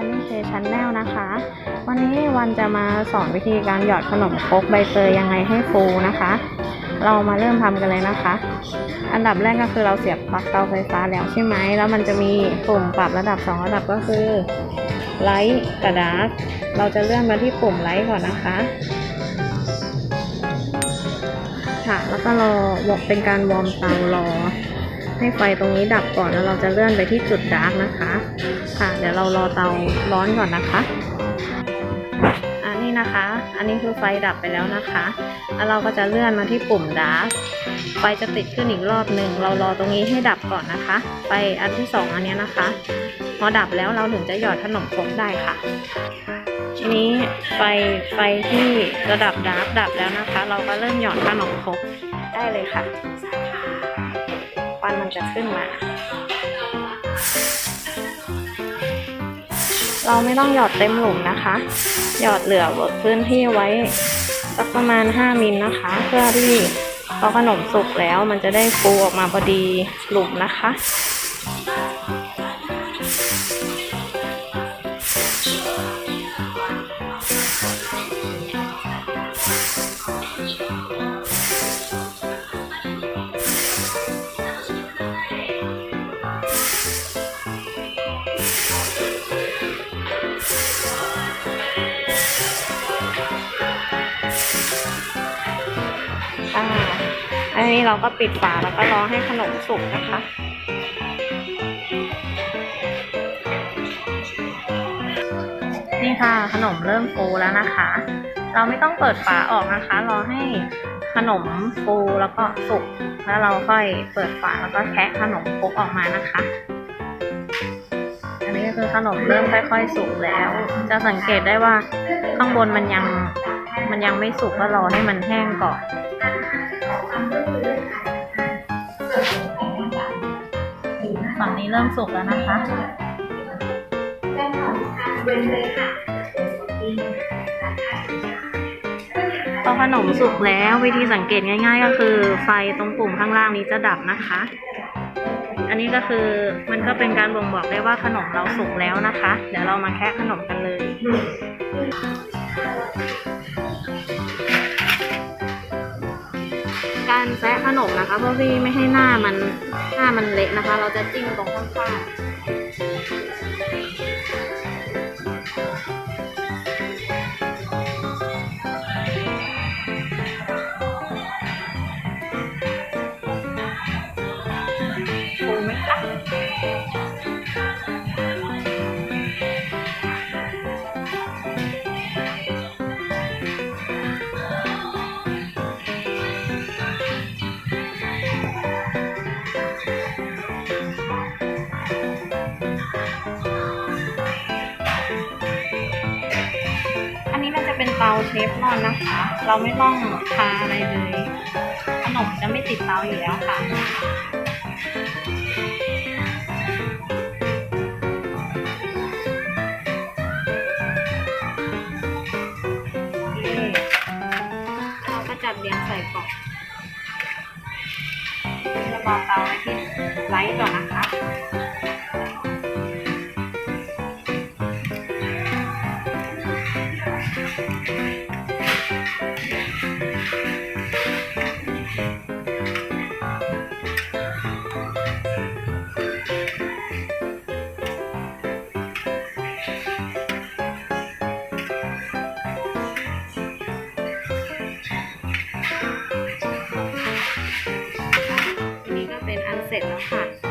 ันนี้เคชันแนลนะคะ วันนี้วันจะมาสอนวิธีการหยอดขนมครกใบเตยยังไงให้ฟูนะคะ เรามาเริ่มทำกันเลยนะคะ อันดับแรกก็คือเราเสียบปลั๊กเตาไฟฟ้าแล้วใช่ไหมแล้วมันจะมีปุ่มปรับระดับ 2 ระดับก็คือไลท์กับดาร์กเราจะเลื่อนมาที่ปุ่มไลท์ก่อนนะคะค่ะแล้วก็รอเป็นการวอร์มเตารอ ให้ไฟตรงนี้ดับก่อนแล้วเราจะเลื่อนไปที่จุดดาร์กนะคะ ค่ะ เดี๋ยวเรารอเตาร้อนก่อนนะคะ อันนี้นะคะ อันนี้คือไฟดับไปแล้วนะคะ แล้วเราก็จะเลื่อนมาที่ปุ่มดาร์กไฟจะติดขึ้นอีกรอบหนึ่ง เรารอตรงนี้ให้ดับก่อนนะคะ ไฟอันที่สองอันเนี้ยนะคะ พอดับแล้วเราถึงจะหยอดขนมครกได้ค่ะทีนี้ไฟไฟที่ระดับดาร์กดับแล้วนะคะ เราก็เริ่มหยอดขนมครกได้เลยค่ะ วันมันจะขึ้นมา เราไม่ต้องหยอดเต็มหลุมนะคะ หยอดเหลือพื้นที่ไว้สักประมาณ 5มิลนะคะ เพื่อที่พอขนมสุกแล้วมันจะได้ฟูออกมาพอดีหลุมนะคะ นี้เราก็ปิดฝาแล้วก็รอให้ขนมสุกนะคะ นี่ค่ะขนมเริ่มฟูแล้วนะคะ เราไม่ต้องเปิดฝาออกนะคะ รอให้ขนมฟูแล้วก็สุกแล้วเราค่อยเปิดฝาแล้วก็แคะขนมครกออกมานะคะ อันนี้ก็คือขนมเริ่มค่อย ๆ สุกแล้ว จะสังเกตได้ว่าข้างบนมันยัง มันยังไม่สุกก็รอให้มันแห้งก่อนฝั่งนี้เริ่มสุกแล้วนะคะพอขนมสุกแล้ววิธีสังเกตง่าย ๆ ก็คือ ไฟตรงปุ่มข้างล่างนี้จะดับนะคะ อันนี้ก็คือมันก็เป็นการบ่งบอกได้ว่าขนมเราสุกแล้วนะคะ เดี๋ยวเรามาแคะขนมกันเลย การแซะขนมนะคะ เพื่อที่ไม่ให้หน้ามันหน้ามันเละนะคะ เราจะจิ้มตรงข้างๆ เป็นเตาเชฟรอนนะคะ เราไม่ต้องทาอะไรเลย ขนมจะไม่ติดเตาอยู่แล้วค่ะเราก็จัดเรียงใส่กล่องจะเบาเตาไว้ที่ไลท์ก่อนนะคะ ร็จแล้วค่ะ